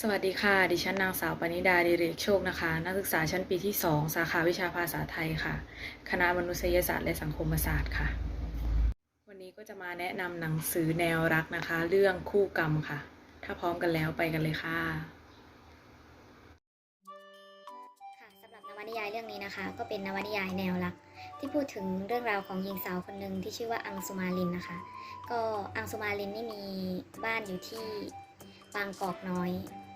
สวัสดีค่ะ ดิฉันนางสาวปณิดาดิเรกโชคนะคะ นักศึกษาชั้นปีที่ 2 สาขาวิชาภาษาไทยค่ะ คณะมนุษยศาสตร์และสังคมศาสตร์ค่ะ วันนี้ก็จะมาแนะนำหนังสือแนวรักนะคะ เรื่องคู่กรรมค่ะ ถ้าพร้อมกันแล้วไปกันเลยค่ะค่ะสำหรับนวนิยายเรื่องนี้นะคะ ก็เป็นนวนิยายแนวรัก ที่พูดถึงเรื่องราวของหญิงสาวคนหนึ่งที่ชื่อว่าอังสุมาลินนะคะ ก็อังสุมาลินนี่มีบ้านอยู่ที่บางกอกน้อย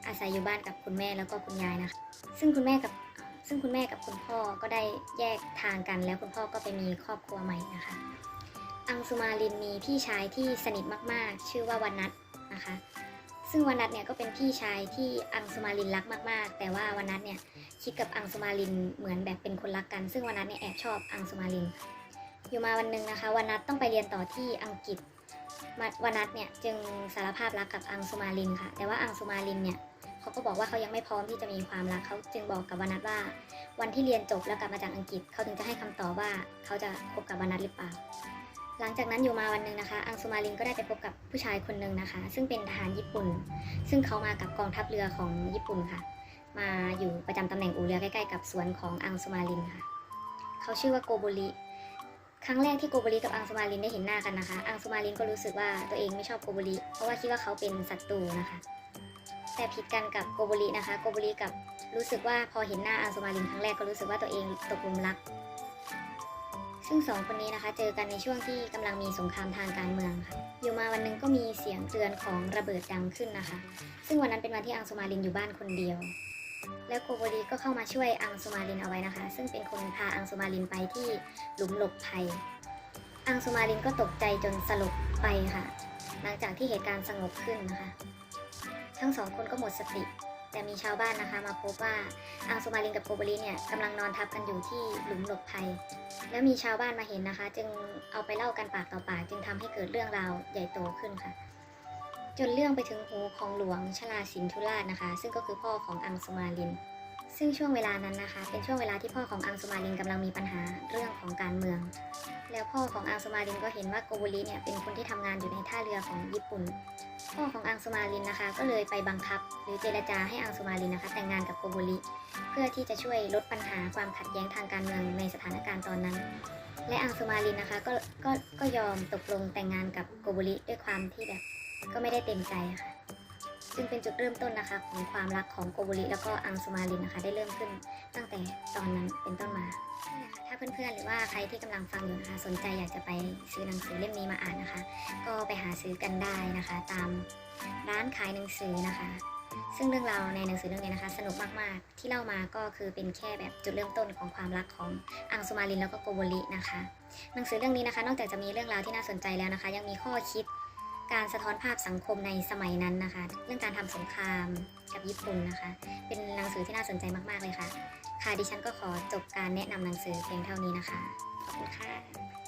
อาศัยอยู่บ้านกับคุณแม่แล้วก็คุณยายนะคะ ซึ่งคุณแม่กับซึ่งคุณแม่กับคุณพ่อก็ได้แยกทางกัน แล้วคุณพ่อก็ไปมีครอบครัวใหม่นะคะ อังสุมาลินมีพี่ชายที่สนิทมากๆ ชื่อว่าวันนัทนะคะ ซึ่งวันนัทเนี่ยก็เป็นพี่ชายที่อังสุมาลินรักมาก ๆ แต่ว่าวันนัทเนี่ยคิดกับอังสุมาลินเหมือนแบบเป็นคนรักกัน ซึ่งวันนัทเนี่ยแอบชอบอังสุมาลิน อยู่มาวันหนึ่งนะคะ วันนัทต้องไปเรียนต่อที่อังกฤษ วันนัทเนี่ยจึงสารภาพรักกับอังสุมาลินค่ะ แต่ว่าอังสุมาลินเนี่ยเขาก็บอกว่าเขายังไม่พร้อมที่จะมีความรักเขาจึงบอกกับวันนัทว่า วันที่เรียนจบแล้วกลับมาจากอังกฤษเขาถึงจะให้คำตอบว่าเขาจะคบกับวันนัทหรือเปล่า หลังจากนั้นอยู่มาวันหนึ่งนะคะ อังสุมาลินก็ได้ไปพบกับผู้ชายคนหนึ่งนะคะ ซึ่งเป็นทหารญี่ปุ่น ซึ่งเขามากับกองทัพเรือของญี่ปุ่นค่ะ มาอยู่ประจำตำแหน่งอู่เรือใกล้ๆกับสวนของอังสุมาลินค่ะ เขาชื่อว่าโกโบริ ครั้งแรกที่โกโบริกับอังสุมาลินได้เห็นหน้ากันนะคะ อังสุมาลินก็รู้สึกว่าตัวเองไม่ชอบโกโบริเพราะว่าคิดว่าเขาเป็นศัตรูนะคะ แต่ผิดกันกับโกโบรินะคะ โกโบริกับรู้สึกว่าพอเห็นหน้าอังสุมาลินครั้งแรกก็รู้สึกว่าตัวเองตกหลุมรัก ซึ่งสองคนนี้นะคะเจอกันในช่วงที่กำลังมีสงครามทางการเมืองค่ะ อยู่มาวันหนึงก็มีเสียงเตือนของระเบิดดังขึ้นนะคะ ซึ่งวันนั้นเป็นวันที่อังสุมาลินอยู่บ้านคนเดียว แล้วโกโบรีก็เข้ามาช่วยอังสุมาลินเอาไว้นะคะ ซึ่งเป็นคนพาอังสุมาลินไปที่หลุมหลบภัย อังสุมาลินก็ตกใจจนสลบไปค่ะ หลังจากที่เหตุการณ์สงบขึ้นนะคะ ทั้งสองคนก็หมดสติ แต่มีชาวบ้านนะคะ มาพบว่าอังสุมาลินกับโกโบรีเนี่ยกำลังนอนทับกันอยู่ที่หลุมหลบภัย แล้วมีชาวบ้านมาเห็นนะคะ จึงเอาไปเล่ากันปากต่อปาก จึงทำให้เกิดเรื่องราวใหญ่โตขึ้นค่ะ จนเรื่องไปถึงหูของหลวงชลาสินธุราชนะคะ ซึ่งก็คือพ่อของอังสุมาลิน ซึ่งช่วงเวลานั้นนะคะ เป็นช่วงเวลาที่พ่อของอังสุมาลินกำลังมีปัญหาเรื่องของการเมือง แล้วพ่อของอังสุมาลินก็เห็นว่าโกโบริเนี่ยเป็นคนที่ทำงานอยู่ในท่าเรือของญี่ปุ่น พ่อของอังสุมาลินนะคะ ก็เลยไปบังคับ หรือเจรจาให้อังสุมาลินนะคะ แต่งงานกับโกโบริเพื่อที่จะช่วยลดปัญหาความขัดแย้งทางการเมืองในสถานการณ์ตอนนั้นและอังสุมาลินนะคะก็ก็ก็ยอมตกลงแต่งงานกับโกโบริด้วยความที่แบบ ก็ไม่ได้เต็มใจค่ะ ซึ่งเป็นจุดเริ่มต้นนะคะ ของความรักของโกโบริแล้วก็อังสุมาลินนะคะ ได้เริ่มขึ้นตั้งแต่ตอนนั้นเป็นต้นมาถ้าเพื่อนๆหรือว่าใครที่กำลังฟังอยู่นะคะ สนใจอยากจะไปซื้อหนังสือเล่มนี้มาอ่านนะคะ ก็ไปหาซื้อกันได้นะคะ ตามร้านขายหนังสือนะคะ ซึ่งเรื่องราวในหนังสือเรื่องนี้นะคะ สนุกมากๆ ที่เล่ามาก็คือเป็นแค่แบบจุดเริ่มต้นของความรักของอังสุมาลินแล้วก็โกโบรินะคะ หนังสือเรื่องนี้นะคะ นอกจากจะมีเรื่องราวที่น่าสนใจแล้วนะคะ ยังมีข้อคิด การสะท้อนภาพสังคมในสมัยนั้นนะคะ เรื่องการทำสงครามกับญี่ปุ่นนะคะ เป็นหนังสือที่น่าสนใจมาก ๆ เลยค่ะ ค่ะดิฉันก็ขอจบการแนะนำหนังสือเพียงเท่านี้นะคะ ขอบคุณค่ะ